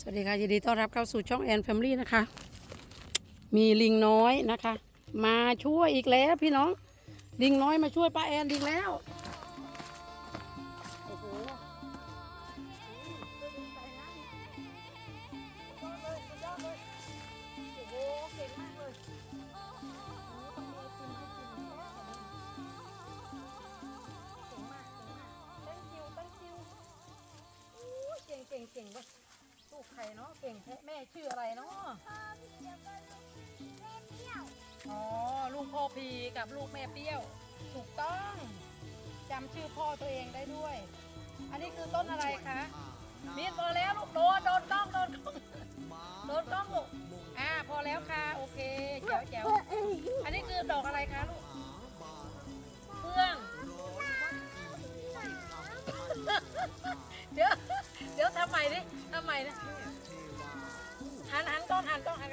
สวัสดีค่ะยินดีต้อนรับเข้าสู่ช่องแอนแฟมิลี่นะคะ มีลิงน้อยนะคะ มาช่วยอีกแล้วพี่น้อง ลิงน้อยมาช่วยป้าแอนอีกแล้ว ใครเนาะเก่งแท้แม่ชื่ออะไรเนาะอ๋อลูกพ่อพีกับลูกแม่เปรี้ยว ถูกต้องจำชื่อพ่อตัวเองได้ด้วย อันนี้คือต้นอะไรคะมีดพอแล้วลูกโดนโดนกล้องโดน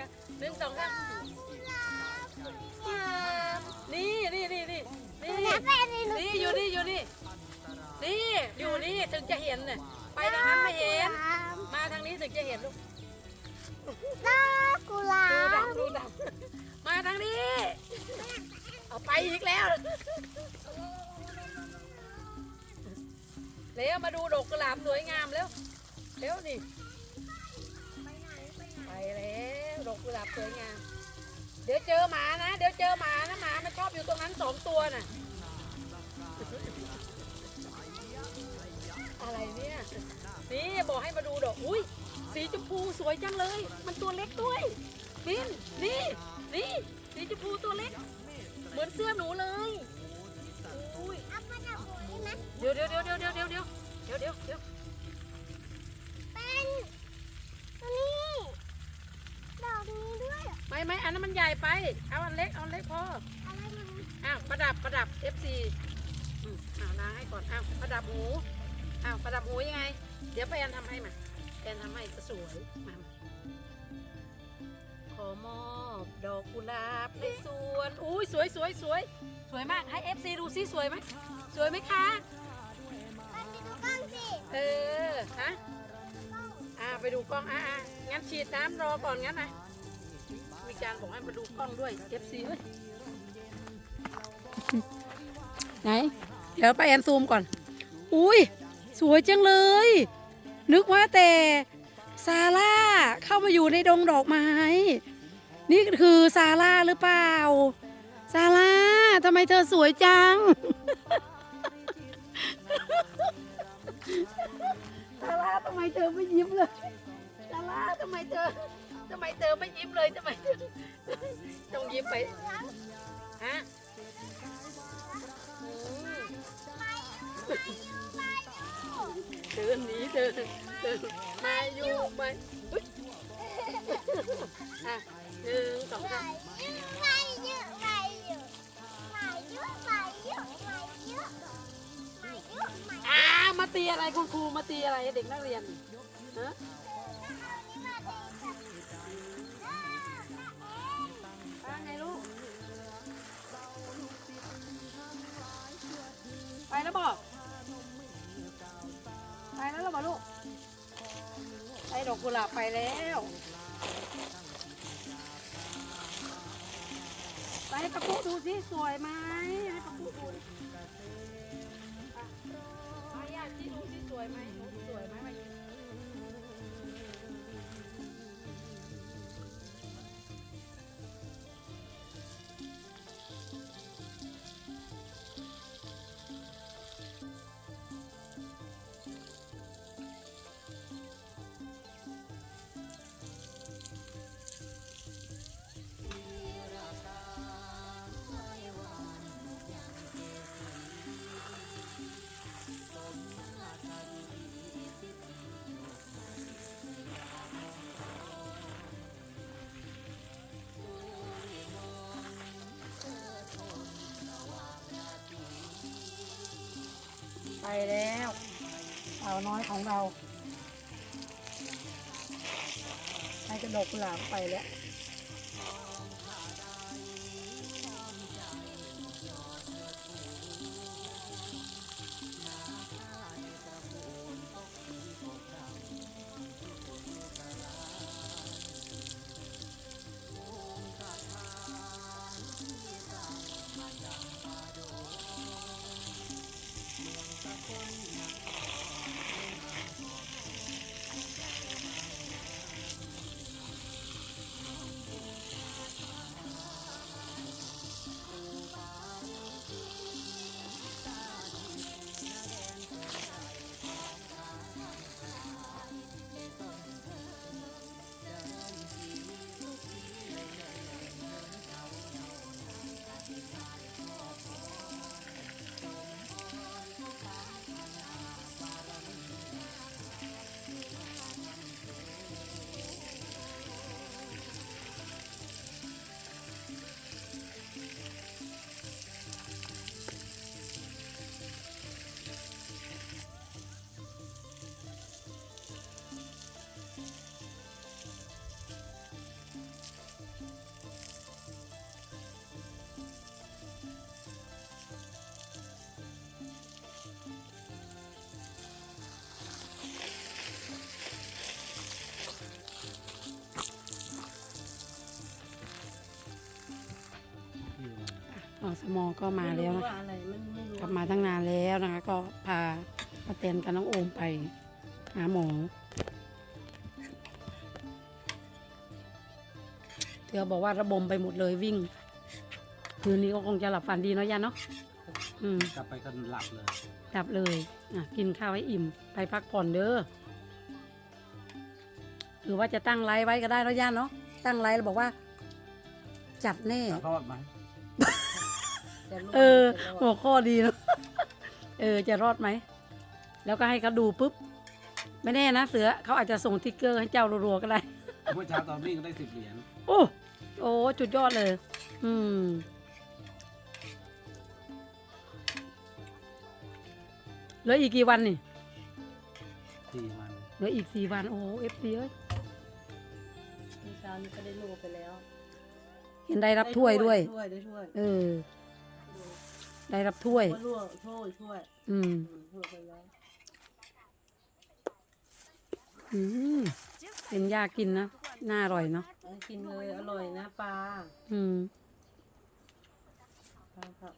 ค่ะหนึ่งสองสามนี่นี่นี่นี่นี่นี่อยู่นี่อยู่นี่นี่อยู่นี่ถึงจะเห็นเนี่ยไปทางนั้นไม่เห็น มาทางนี้ถึงจะเห็นลูกกุหลาดูบดำดูดำมาทางนี้ เอาไปอีกแล้วเร็วมาดูดอกกุหลาบสวยงามแล้วเร็วนี่ บสวยงามเดี๋ยวเจอหมานะ เดี๋ยวเจอหมานะหมามันชอบอยู่ตรงนั้นสองตัวน่ะ อะไรเนี่ยนี่บอกให้มาดูดอกอุ้ยสีชมพูสวยจังเลย มันตัวเล็กด้วยบินนี่นี่สีชมพูตัวเล็ก เหมือนเสื้อหนูเลยอุ้ยเดี๋ยวเดี๋ยวเดี๋ยวเดี๋ยวเดี๋ยวเดี๋ยวเดี๋ยวเดี๋ยวเดี๋ยวเป็นตัวนี้ ด้วยเหรอไม่ไม่อันนั้นมันใหญ่ไป เอาอันเล็ก เอาอันเล็กพอ อะไรมันอ้าวประดับประดับ FC อืมอ้าวล้างให้ก่อน อ้าวประดับหู อ้าวประดับหูยังไง เดี๋ยวไปแอนทำให้มาแอนทำให้จะสวยมามาขอมอบดอกกุหลาบในสวน อุ้ยสวยสวยสวยสวยมาก ให้ FC ดูซิสวยไหมสวยไหมคะ มันไปดูกล้องสิเออ ฮะ อ่าไปดูกล้องอ่าอ่างั้นฉีดน้ำรอก่อนงั้นนะ มีการบอกให้มาดูกล้องด้วย FC เฮ้ยไหน เดี๋ยวไปแอนซูมก่อน อุ้ย สวยจังเลย นึกว่าแต่ซาร่าเข้ามาอยู่ในดงดอกไม้ นี่คือซาร่าหรือเปล่า ซาร่าทำไมเธอสวยจัง ซาร่าทำไมเธอไม่ยิ้มเลย ซาร่าทำไมเธอ ทำไมเธอไม่ยิ้มเลยทำไมเธอต้องยิ้มไปฮะเดินหนีเดินเดินมาอยู่ไหมอุ๊ยอะหนึ่งสองสามไปเยอะไปเยอะไปเยอะไปเยอะไปเยอะไปเยอะไปอ่ามาตีอะไรคุณครูมาตีอะไรเด็กนักเรียนฮะ แล้วบอกไปแล้วหรอบอกลูกไปดอกกุหลาบไปแล้วไปให้ประกุดูสิสวยไหมให้ประกุดูดิอะไปอยากที่ดูสิสวยไหมสวยไหม ไปแล้วสาวน้อยของเราให้กระดกกุหลาบไปแล้ว อสมอก็มาแล้วไรู้นะว่าคะอะไรมันไม่รู้กลับมาตั้งนานแล้วนะคะ ก็พาป้าแตนกับน้องโอมไปหาหมอเธอบอกว่าระบมไปหมดเลยวิ่ง คืนนี้ก็คงจะหลับฝันดีเนาะย่าเนาะอืมกลับไปก็หลับเลยกลับเลยอะกินข้าวให้อิ่ม ไปพักผ่อนเด้อหรือว่าจะตั้งไลฟ์ไว้ก็ได้แล้วย่าเนาะตั้งไลฟ์แล้วบอกว่า จัดแน่จะรอดไหม แต่ลูกเออจะรหัอวดข้อดีเนาะ เออ จะรอดไหม แล้วก็ให้เขาดูปุ๊บ ไม่แน่นะเสือเขาอาจจะส่งทิกเกอร์ให้เจ้ารัวๆก็ได้ เมื่อเช้าตอนวิ่งก็ได้สิบเหรียญโอ้โอ้จุดยอดเลย อืม เหลืออีกกี่วันนี่ สี่วันเหลืออีกสี่วัน โอ้เอฟซีเอ้ย เมื่อเช้านี้ก็ได้ลูกไปแล้วเห็นได้รับถ้วยด้วยถ้วยได้ถ้วย เออ ได้รับถ้วย ก็ลวกถ้วยถ้วยอืม อืมถ้วยไปแล้วอืมเป็นยากินนะ น่าอร่อยเนาะ เอากินเลยอร่อยนะปลาอืม ปลาครับ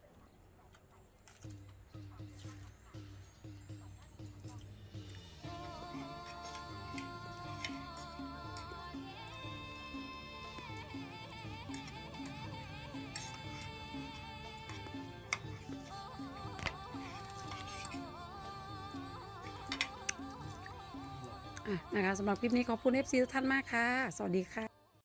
นะคะสำหรับคลิปนี้ขอบคุณ FC ทุกท่านมากค่ะ สวัสดีค่ะ